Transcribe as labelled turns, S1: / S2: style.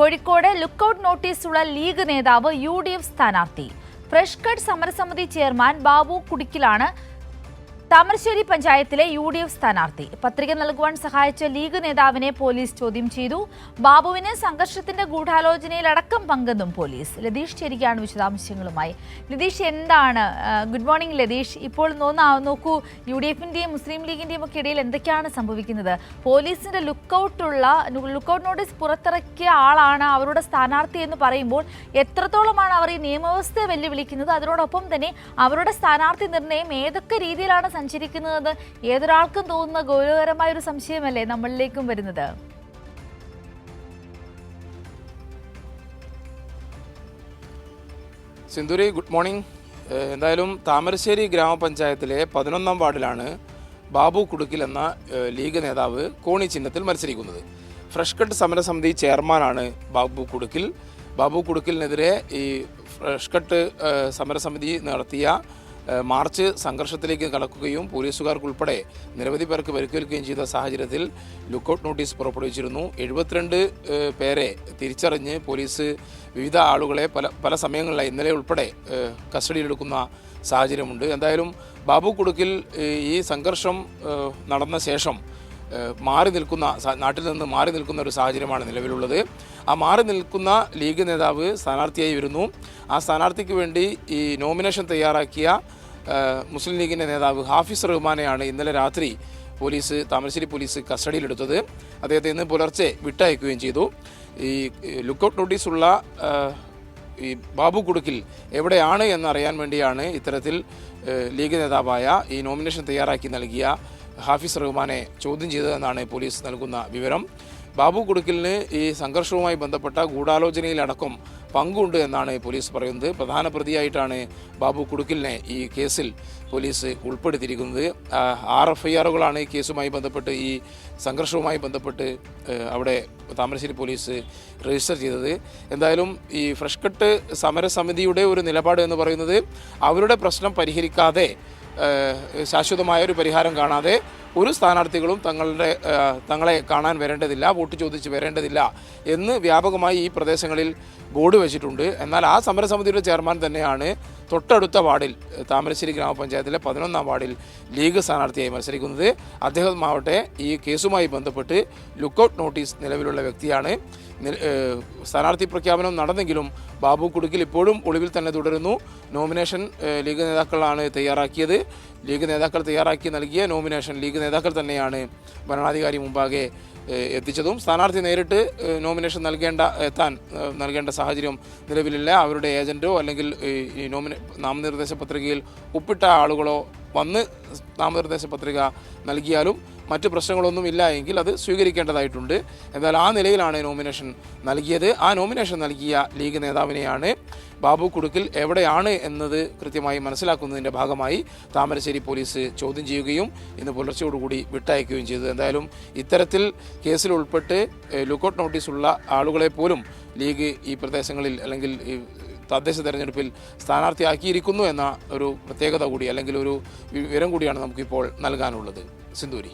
S1: Kozhikode lookout നോട്ടീസുള്ള league നേതാവ് U D F സ്ഥാനാർത്ഥി. ഫ്രഷ് കട്ട് സമരസമിതി ചെയർമാൻ ബാബു കുടിക്കിലാണ് താമരശ്ശേരി പഞ്ചായത്തിലെ യു ഡി എഫ് സ്ഥാനാർത്ഥി പത്രിക നൽകുവാൻ സഹായിച്ച ലീഗ് നേതാവിനെ പോലീസ് ചോദ്യം ചെയ്തു. ബാബുവിന് സംഘർഷത്തിന്റെ ഗൂഢാലോചനയിലടക്കം പങ്കെന്നും പോലീസ്. ലതീഷ് ചേരിക്കാണ് വിശദാംശങ്ങളുമായി. ലതീഷ് എന്താണ് ഗുഡ് മോർണിംഗ് ലതീഷ്. ഇപ്പോൾ നോക്കൂ യു ഡി എഫിന്റെയും മുസ്ലിം ലീഗിന്റെയും ഒക്കെ ഇടയിൽ എന്തൊക്കെയാണ് സംഭവിക്കുന്നത്? പോലീസിന്റെ ലുക്കൌട്ടുള്ള ലുക്കൌട്ട് നോട്ടീസ് പുറത്തിറക്കിയ ആളാണ് അവരുടെ സ്ഥാനാർത്ഥി എന്ന് പറയുമ്പോൾ എത്രത്തോളമാണ് അവർ ഈ നിയമവ്യവസ്ഥയെ വെല്ലുവിളിക്കുന്നത്? അതിനോടൊപ്പം തന്നെ അവരുടെ സ്ഥാനാർത്ഥി നിർണയം ഏതൊക്കെ രീതിയിലാണ് സഞ്ചരിക്കുന്നത് ഏതൊരാൾക്കും തോന്നുന്ന ഗൗരവകരമായ ഒരു സംശയമല്ലേ നമ്മളിലേക്കും വരുന്നത്?
S2: Sindhuri good morning. എന്തായാലും താമരശ്ശേരി ഗ്രാമപഞ്ചായത്തിലെ പതിനൊന്നാം വാർഡിലാണ് ബാബു കുടുക്കിൽ എന്ന ലീഗ് നേതാവ് കോണി ചിഹ്നത്തിൽ മത്സരിക്കുന്നത്. ഫ്രഷ് കട്ട് സമരസമിതി ചെയർമാനാണ് ബാബു കുടുക്കിൽ. ബാബു കുടുക്കിലിനെതിരെ ഈ ഫ്രഷ് കട്ട് സമരസമിതി നടത്തിയ മാർച്ച് സംഘർഷത്തിലേക്ക് കടക്കുകയും പോലീസുകാർക്കുൾപ്പെടെ നിരവധി പേർക്ക് പരിക്കേൽക്കുകയും ചെയ്ത സാഹചര്യത്തിൽ ലുക്കൌട്ട് നോട്ടീസ് പുറപ്പെടുവിച്ചിരുന്നു. എഴുപത്തിരണ്ട് പേരെ തിരിച്ചറിഞ്ഞ് പോലീസ് വിവിധ ആളുകളെ പല പല സമയങ്ങളിലായി ഇന്നലെ ഉൾപ്പെടെ കസ്റ്റഡിയിലെടുക്കുന്ന സാഹചര്യമുണ്ട്. എന്തായാലും ബാബു കുടുക്കിൽ ഈ സംഘർഷം നടന്ന ശേഷം മാറി നിൽക്കുന്ന നാട്ടിൽ നിന്ന് മാറി നിൽക്കുന്ന ഒരു സാഹചര്യമാണ് നിലവിലുള്ളത്. ആ മാറി നിൽക്കുന്ന ലീഗ് നേതാവ് സ്ഥാനാർത്ഥിയായി വരുന്നു. ആ സ്ഥാനാർത്ഥിക്ക് വേണ്ടി ഈ നോമിനേഷൻ തയ്യാറാക്കിയ മുസ്ലിം ലീഗിന്റെ നേതാവ് ഹാഫിസ് റഹ്മാനെയാണ് ഇന്നലെ രാത്രി പോലീസ് താമരശ്ശേരി പോലീസ് കസ്റ്റഡിയിലെടുത്തത്. അദ്ദേഹത്തെ ഇന്ന് പുലർച്ചെ വിട്ടയക്കുകയും ചെയ്തു. ഈ ലുക്കൗട്ട് നോട്ടീസുള്ള ഈ ബാബു കുടുക്കിൽ എവിടെയാണ് എന്നറിയാൻ വേണ്ടിയാണ് ഇത്തരത്തിൽ ലീഗ് നേതാവായ ഈ നോമിനേഷൻ തയ്യാറാക്കി നൽകിയ ഹാഫിസ് റഹ്മാനെ ചോദ്യം ചെയ്തതെന്നാണ് പോലീസ് നൽകുന്ന വിവരം. ബാബു കുടുക്കലിന് ഈ സംഘർഷവുമായി ബന്ധപ്പെട്ട ഗൂഢാലോചനയിലടക്കം പങ്കുണ്ട് എന്നാണ് പോലീസ് പറയുന്നത്. പ്രധാന പ്രതിയായിട്ടാണ് ബാബു കുടുക്കലിനെ ഈ കേസിൽ പോലീസ് ഉൾപ്പെടുത്തിയിരിക്കുന്നത്. ആർ എഫ് ഐ ആറുകളാണ് ഈ കേസുമായി ബന്ധപ്പെട്ട് ഈ സംഘർഷവുമായി ബന്ധപ്പെട്ട് അവിടെ താമരശ്ശേരി പോലീസ് രജിസ്റ്റർ ചെയ്തത്. എന്തായാലും ഈ ഫ്രഷ് കട്ട് സമരസമിതിയുടെ ഒരു നിലപാട് എന്ന് പറയുന്നത് അവരുടെ പ്രശ്നം പരിഹരിക്കാതെ ശാശ്വതമായ ഒരു പരിഹാരം കാണാതെ ഒരു സ്ഥാനാർത്ഥികളും തങ്ങളുടെ തങ്ങളെ കാണാൻ വരേണ്ടതില്ല വോട്ട് ചോദിച്ച് വരേണ്ടതില്ല എന്ന് വ്യാപകമായി ഈ പ്രദേശങ്ങളിൽ ബോർഡ് വെച്ചിട്ടുണ്ട്. എന്നാൽ ആ സമരസമിതിയുടെ ചെയർമാൻ തന്നെയാണ് തൊട്ടടുത്ത വാർഡിൽ താമരശ്ശേരി ഗ്രാമപഞ്ചായത്തിലെ പതിനൊന്നാം വാർഡിൽ ലീഗ് സ്ഥാനാർത്ഥിയായി മത്സരിക്കുന്നത്. അദ്ദേഹമാവട്ടെ ഈ കേസുമായി ബന്ധപ്പെട്ട് ലുക്കൌട്ട് നോട്ടീസ് നിലവിലുള്ള വ്യക്തിയാണ്. സ്ഥാനാർത്ഥി പ്രഖ്യാപനം നടന്നെങ്കിലും ബാബു കുടുക്കിൽ ഇപ്പോഴും ഒളിവിൽ തന്നെ തുടരുന്നു. നോമിനേഷൻ ലീഗ് നേതാക്കളാണ് തയ്യാറാക്കിയത്. ലീഗ് നേതാക്കൾ തയ്യാറാക്കി നൽകിയ നോമിനേഷൻ ലീഗ് നേതാക്കൾ തന്നെയാണ് ഭരണാധികാരി മുമ്പാകെ എത്തിച്ചതും. സ്ഥാനാർത്ഥി നേരിട്ട് നോമിനേഷൻ നൽകേണ്ട എത്താൻ നൽകേണ്ട സാഹചര്യം നിലവിലില്ല. അവരുടെ ഏജന്റോ അല്ലെങ്കിൽ ഈ- നോമിനേ നാമനിർദ്ദേശ പത്രികയിൽ ഒപ്പിട്ട ആളുകളോ വന്ന് നാമനിർദ്ദേശ പത്രിക നൽകിയാലും മറ്റ് പ്രശ്നങ്ങളൊന്നും ഇല്ല എങ്കിൽ അത് സ്വീകരിക്കേണ്ടതായിട്ടുണ്ട്. എന്നാൽ ആ നിലയിലാണ് നോമിനേഷൻ നൽകിയത്. ആ നോമിനേഷൻ നൽകിയ ലീഗ് നേതാവിനെയാണ് ബാബു കുടുക്കിൽ എവിടെയാണ് എന്നത് കൃത്യമായി മനസ്സിലാക്കുന്നതിന്റെ ഭാഗമായി താമരശ്ശേരി പോലീസ് ചോദ്യം ചെയ്യുകയും ഇന്ന് പുലർച്ചയോടുകൂടി വിട്ടയക്കുകയും ചെയ്തു. എന്തായാലും ഇത്തരത്തിൽ കേസിൽ ഉൾപ്പെട്ട് ലുക്കൗട്ട് നോട്ടീസുള്ള ആളുകളെ പോലും ലീഗ് ഈ പ്രദേശങ്ങളിൽ അല്ലെങ്കിൽ തദ്ദേശ തെരഞ്ഞെടുപ്പിൽ സ്ഥാനാർത്ഥിയാക്കിയിരിക്കുന്നു എന്ന ഒരു പ്രത്യേകത കൂടി അല്ലെങ്കിൽ ഒരു വിവരം കൂടിയാണ് നമുക്കിപ്പോൾ നൽകാനുള്ളത്. സിന്ദൂരി.